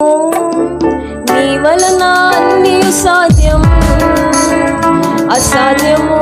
నీ వలన అన్ని సాధ్యం అసాధ్యము.